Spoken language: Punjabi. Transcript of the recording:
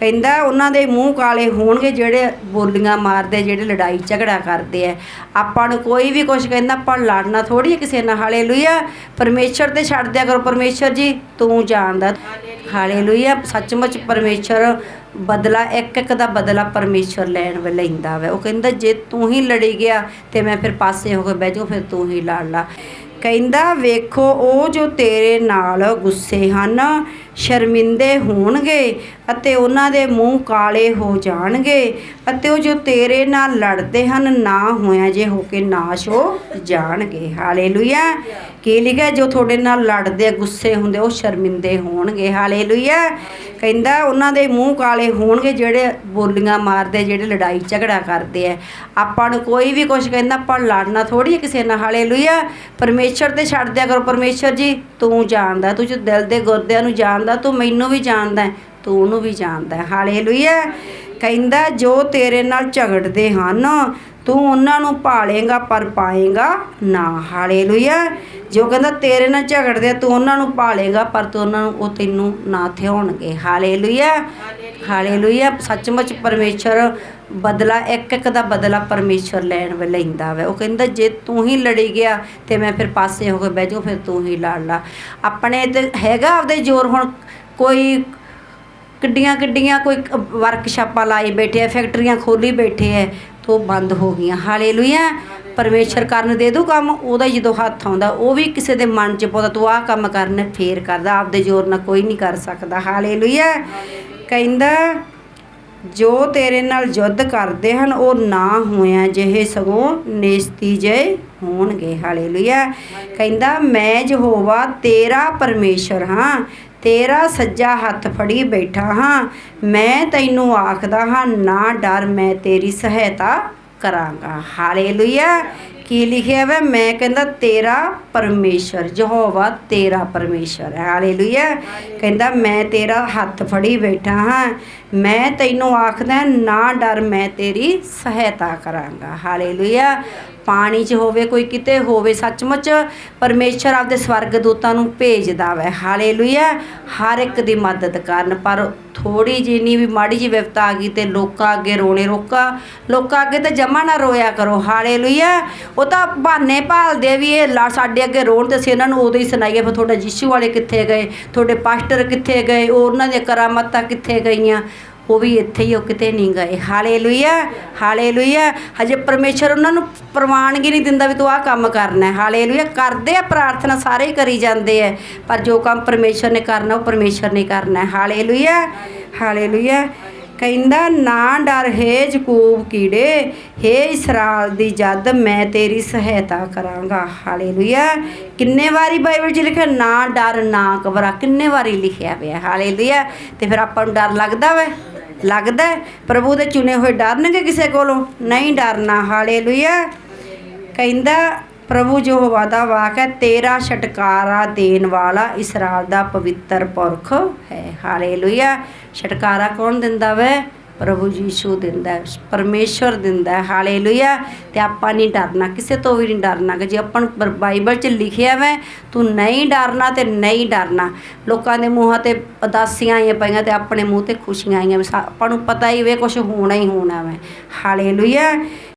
ਕਹਿੰਦਾ ਉਹਨਾਂ ਦੇ ਮੂੰਹ ਕਾਲੇ ਹੋਣਗੇ ਜਿਹੜੇ ਬੋਲੀਆਂ ਮਾਰਦੇ ਜਿਹੜੇ ਲੜਾਈ ਝਗੜਾ ਕਰਦੇ ਆ ਆਪਾਂ ਨੂੰ ਕੋਈ ਵੀ ਕੁਝ ਕਹਿੰਦਾ ਆਪਾਂ ਲੜਨਾ ਥੋੜੀ ਕਿਸੇ ਨਾਲ। ਹਾਲੇਲੂਇਆ। ਪਰਮੇਸ਼ਰ ਤੇ ਛੱਡ ਦਿਆ ਕਰੋ ਪਰਮੇਸ਼ਰ ਜੀ ਤੂੰ ਜਾਣਦਾ। ਹਾਲੇਲੂਇਆ। ਸੱਚਮੁੱਚ ਪਰਮੇਸ਼ਰ ਬਦਲਾ ਇੱਕ ਇੱਕ ਦਾ ਬਦਲਾ ਪਰਮੇਸ਼ਰ ਲੈਣ ਵੇ ਲੈਂਦਾ ਵੇ। ਉਹ ਕਹਿੰਦਾ ਜੇ ਤੂੰ ਹੀ ਲੜੀ ਗਿਆ ਤੇ ਮੈਂ ਫਿਰ ਪਾਸੇ ਹੋ ਕੇ ਬਹਿ ਜਾਊਂ ਫਿਰ ਤੂੰ ਹੀ ਲੜ ਲਾ। ਕਹਿੰਦਾ ਵੇਖੋ ਉਹ ਜੋ ਤੇਰੇ ਨਾਲ ਗੁੱਸੇ ਹਨ ਸ਼ਰਮਿੰਦੇ ਹੋਣਗੇ ਅਤੇ ਉਹਨਾਂ ਦੇ ਮੂੰਹ ਕਾਲੇ ਹੋ ਜਾਣਗੇ ਅਤੇ ਉਹ ਜੋ ਤੇਰੇ ਨਾਲ ਲੜਦੇ ਹਨ ਨਾ ਹੋਇਆ ਜੇ ਹੋ ਕੇ ਨਾਸ਼ ਹੋ ਜਾਣਗੇ। ਹਾਲੇਲੂਇਆ। ਕੀ ਲਿਖਿਆ? ਜੋ ਤੁਹਾਡੇ ਨਾਲ ਲੜਦੇ, ਗੁੱਸੇ ਹੁੰਦੇ, ਉਹ ਸ਼ਰਮਿੰਦੇ ਹੋਣਗੇ। ਹਾਲੇਲੂਇਆ। ਕਹਿੰਦਾ, ਉਹਨਾਂ ਦੇ ਮੂੰਹ ਕਾਲੇ ਹੋਣਗੇ ਜਿਹੜੇ ਬੋਲੀਆਂ ਮਾਰਦੇ, ਜਿਹੜੇ ਲੜਾਈ ਝਗੜਾ ਕਰਦੇ ਆ ਆਪਾਂ ਨੂੰ ਕੋਈ ਵੀ ਕੁਝ ਕਹਿੰਦਾ, ਆਪਾਂ ਲੜਨਾ ਥੋੜੀ ਕਿਸੇ ਨਾਲ। ਹਾਲੇਲੂਇਆ। ਪਰਮੇਸ਼ਰ ਤੇ ਛੱਡ ਦਿਆ ਕਰੋ। ਪਰਮੇਸ਼ਰ ਜੀ, ਤੂੰ ਜਾਣਦਾ, ਤੂੰ ਜੋ ਦਿਲ ਦੇ ਗੁਰਦਿਆਂ ਨੂੰ ਜਾਣਦਾ ਤੂੰ ਮੈਨੂੰ ਵੀ ਜਾਣਦਾ ਤੂੰ ਉਹਨੂੰ ਵੀ ਜਾਣਦਾ ਹੈ। ਹਾਲੇਲੂਇਆ ਕਹਿੰਦਾ, ਜੋ ਤੇਰੇ ਨਾਲ ਝਗੜਦੇ ਹਨ ਤੂੰ ਉਹਨਾਂ ਨੂੰ ਭਾਲੇਗਾ ਪਰ ਪਾਏਗਾ ਨਾ। ਹਾਲੇਲੂਇਆ। ਜੋ ਕਹਿੰਦਾ ਤੇਰੇ ਨਾਲ ਝਗੜਦੇ ਆ, ਤੂੰ ਉਹਨਾਂ ਨੂੰ ਭਾਲੇਗਾ ਪਰ ਤੂੰ ਉਹਨਾਂ ਨੂੰ ਉਹ ਤੈਨੂੰ ਨਾ ਥਿਆਉਣਗੇ। ਹਾਲੇਲੂਇਆ। ਹਾਲੇਲੂਇਆ। ਸੱਚਮੁੱਚ ਪਰਮੇਸ਼ਰ ਬਦਲਾ ਇੱਕ ਇੱਕ ਦਾ ਬਦਲਾ ਪਰਮੇਸ਼ਰ ਲੈਣ ਵੇ ਲੈਂਦਾ ਵੇ। ਉਹ ਕਹਿੰਦਾ ਜੇ ਤੂੰ ਹੀ ਲੜੀ ਗਿਆ ਤੇ ਮੈਂ ਫਿਰ ਪਾਸੇ ਹੋ ਕੇ ਬਹਿ ਜਾਊਂ ਫਿਰ ਤੂੰ ਹੀ ਲੜ ਲਾ। ਆਪਣੇ ਤੇ ਹੈਗਾ ਆਪਦੇ ਜ਼ੋਰ ਹੁਣ ਕੋਈ ਕਿੱਡੀਆਂ ਕਿੱਡੀਆਂ ਕੋਈ ਵਰਕਸ਼ਾਪਾਂ ਲਾਈ ਬੈਠੇ ਆ ਫੈਕਟਰੀਆਂ ਖੋਲੀ ਬੈਠੇ ਐ ਤੋਂ ਬੰਦ ਹੋ ਗਈਆਂ। ਹਾਲੇਲੂਇਆ। ਪਰਮੇਸ਼ਰ ਕਰਨ ਦੇ ਦੂ ਕੰਮ, ਉਹਦਾ ਜਦੋਂ ਹੱਥ ਆਉਂਦਾ, ਉਹ ਵੀ ਕਿਸੇ ਦੇ ਮਨ 'ਚ ਪਾਉਂਦਾ, ਤੂੰ ਆਹ ਕੰਮ ਕਰਨ, ਫੇਰ ਕਰਦਾ, ਆਪਦੇ ਜ਼ੋਰ ਨਾਲ ਕੋਈ ਨਹੀਂ ਕਰ ਸਕਦਾ। ਹਾਲੇਲੂਇਆ। ਕਹਿੰਦਾ ਜੋ ਤੇਰੇ ਨਾਲ ਯੁੱਧ ਕਰਦੇ ਹਨ, ਉਹ ਨਾ ਹੋਇਆ ਜਿਹੇ ਸਗੋਂ ਨੇਸਤੀ ਜੇ ਹੋਣਗੇ। ਹਾਲੇਲੂਇਆ। ਕਹਿੰਦਾ, ਮੈਂ ਯਹੋਵਾ, ਤੇਰਾ ਪਰਮੇਸ਼ਰ ਹਾਂ। ਤੇਰਾ ਸੱਜਾ ਹੱਥ ਫੜੀ ਬੈਠਾ ਹਾਂ। ਮੈਂ ਤੈਨੂੰ ਆਖਦਾ ਹਾਂ, ਨਾ ਡਰ, ਮੈਂ ਤੇਰੀ ਸਹਾਇਤਾ ਕਰਾਂਗਾ। ਹਾਲੇਲੂਇਆ। ਕੀ ਲਿਖਿਆ ਵਾ ਮੈਂ ਕਹਿੰਦਾ ਤੇਰਾ ਪਰਮੇਸ਼ਰ ਯਹੋਵਾ ਤੇਰਾ ਪਰਮੇਸ਼ਰ ਹੈ। ਹਾਲੇਲੂਇਆ ਕਹਿੰਦਾ ਮੈਂ ਤੇਰਾ ਹੱਥ ਫੜੀ ਬੈਠਾ ਹਾਂ। ਮੈਂ ਤੈਨੂੰ ਆਖਦਾ ਨਾ ਡਰ ਮੈਂ ਤੇਰੀ ਸਹਾਇਤਾ ਕਰਾਂਗਾ। ਹਾਲੇਲੂਇਆ ਪਾਣੀ 'ਚ ਹੋਵੇ ਕੋਈ ਕਿਤੇ ਹੋਵੇ ਸੱਚਮੁੱਚ ਪਰਮੇਸ਼ਰ ਆਪਦੇ ਸਵਰਗ ਦੂਤਾਂ ਨੂੰ ਭੇਜਦਾ ਵੈ ਹਾਲੇਲੂਇਆ ਹਰ ਇੱਕ ਦੀ ਮਦਦ ਕਰਨ। ਪਰ ਥੋੜੀ ਜਿਨੀ ਵੀ ਮਾੜੀ ਜਿਹੀ ਵਿਪਤਾ ਆ ਗਈ ਤੇ ਲੋਕਾਂ ਅੱਗੇ ਰੋਣੇ ਰੋਕਾ ਲੋਕਾਂ ਅੱਗੇ ਤੇ ਜਮਾ ਨਾ ਰੋਇਆ ਕਰੋ। ਹਾਲੇਲੂਇਆ ਉਹ ਤਾਂ ਬਹਾਨੇ ਭਾਲਦੇ ਵੀ ਇਹ ਲਾ ਸਾਡੇ ਅੱਗੇ ਰੋਣ ਤੇ ਅਸੀਂ ਇਹਨਾਂ ਨੂੰ ਉਦੋਂ ਹੀ ਸੁਣਾਈਏ ਫਿਰ ਤੁਹਾਡਾ ਯਿਸੂ ਵਾਲੇ ਕਿੱਥੇ ਗਏ, ਤੁਹਾਡੇ ਪਾਸਟਰ ਕਿੱਥੇ ਗਏ, ਉਹ ਉਹਨਾਂ ਦੀਆਂ ਕਰਾਮਾਤਾਂ ਕਿੱਥੇ ਗਈਆਂ, ਉਹ ਵੀ ਇੱਥੇ ਹੀ ਉਹ ਕਿਤੇ ਨਹੀਂ ਗਏ। Hallelujah hallelujah. ਹਜੇ ਪਰਮੇਸ਼ਰ ਉਹਨਾਂ ਨੂੰ ਪ੍ਰਵਾਨਗੀ ਨਹੀਂ ਦਿੰਦਾ ਵੀ ਤੂੰ ਆਹ ਕੰਮ ਕਰਨਾ ਹੈ। ਹਾਲੇਲੂਇਆ। ਕਰਦੇ ਆ, ਪ੍ਰਾਰਥਨਾ ਸਾਰੇ ਹੀ ਕਰੀ ਜਾਂਦੇ ਆ, ਪਰ ਜੋ ਕੰਮ ਪਰਮੇਸ਼ਰ ਨੇ ਕਰਨਾ, ਉਹ ਪਰਮੇਸ਼ਰ ਨੇ ਕਰਨਾ ਹੈ। Hallelujah hallelujah. ਕਹਿੰਦਾ, ਨਾ ਡਰ, ਹੈ ਜਕੂਬ ਕੀੜੇ, ਹੇ ਇਸਰਾਇਲ ਦੀ ਜਦ ਮੈਂ ਤੇਰੀ ਸਹਾਇਤਾ ਕਰਾਂਗਾ। ਹਾਲੇਲੂਇਆ। ਕਿੰਨੇ ਵਾਰੀ ਬਾਈਬਲ 'ਚ ਲਿਖਿਆ, ਨਾ ਡਰ, ਨਾ ਘਬਰਾ। ਕਿੰਨੇ ਵਾਰੀ ਲਿਖਿਆ ਪਿਆ, ਹਾਲੇਲੂਇਆ। ਤੇ ਫਿਰ ਆਪਾਂ ਨੂੰ ਡਰ ਲੱਗਦਾ ਵੇ? ਲੱਗਦਾ ਪ੍ਰਭੂ ਦੇ ਚੁਣੇ ਹੋਏ ਡਰਨਗੇ ਕਿਸੇ ਕੋਲੋਂ? ਨਹੀਂ ਡਰਨਾ, ਹਾਲੇਲੂਇਆ। ਕਹਿੰਦਾ ਪ੍ਰਭੂ ਜੋ ਵਾਦਾ ਵਾਕ ਹੈ, ਤੇਰਾ ਛਟਕਾਰਾ ਦੇਣ ਵਾਲਾ ਇਸਰਾਇਲ ਦਾ ਪਵਿੱਤਰ ਪੁਰਖ ਹੈ। ਹਾਲੇਲੂਇਆ। ਛਟਕਾਰਾ ਕੌਣ ਦਿੰਦਾ ਵੇ? ਪ੍ਰਭੂ ਯੀਸ਼ੂ ਦਿੰਦਾ ਹੈ, ਪਰਮੇਸ਼ਵਰ ਦਿੰਦਾ ਹੈ। ਹਾਲੇਲੂਇਆ। ਤੇ ਆਪਾਂ ਨਹੀਂ ਡਰਨਾ, ਕਿਸੇ ਤੋਂ ਵੀ ਨਹੀਂ ਡਰਨਾ ਕਿ ਜੇ ਆਪਾਂ ਬਾਈਬਲ 'ਚ ਲਿਖਿਆ ਵੈ, ਤੂੰ ਨਹੀਂ ਡਰਨਾ ਤੇ ਨਹੀਂ ਡਰਨਾ। ਲੋਕਾਂ ਦੇ ਮੂੰਹਾਂ ਤੇ ਉਦਾਸੀਆਂ ਆਈਆਂ ਪਈਆਂ ਤੇ ਆਪਣੇ ਮੂੰਹ ਤੇ ਖੁਸ਼ੀਆਂ ਆਈਆਂ। ਵੀ ਆਪਾਂ ਨੂੰ ਪਤਾ ਹੀ ਵੇ ਕੁਝ ਹੋਣਾ ਹੀ ਹੋਣਾ ਵੈ। ਹਾਲੇਲੂਇਆ।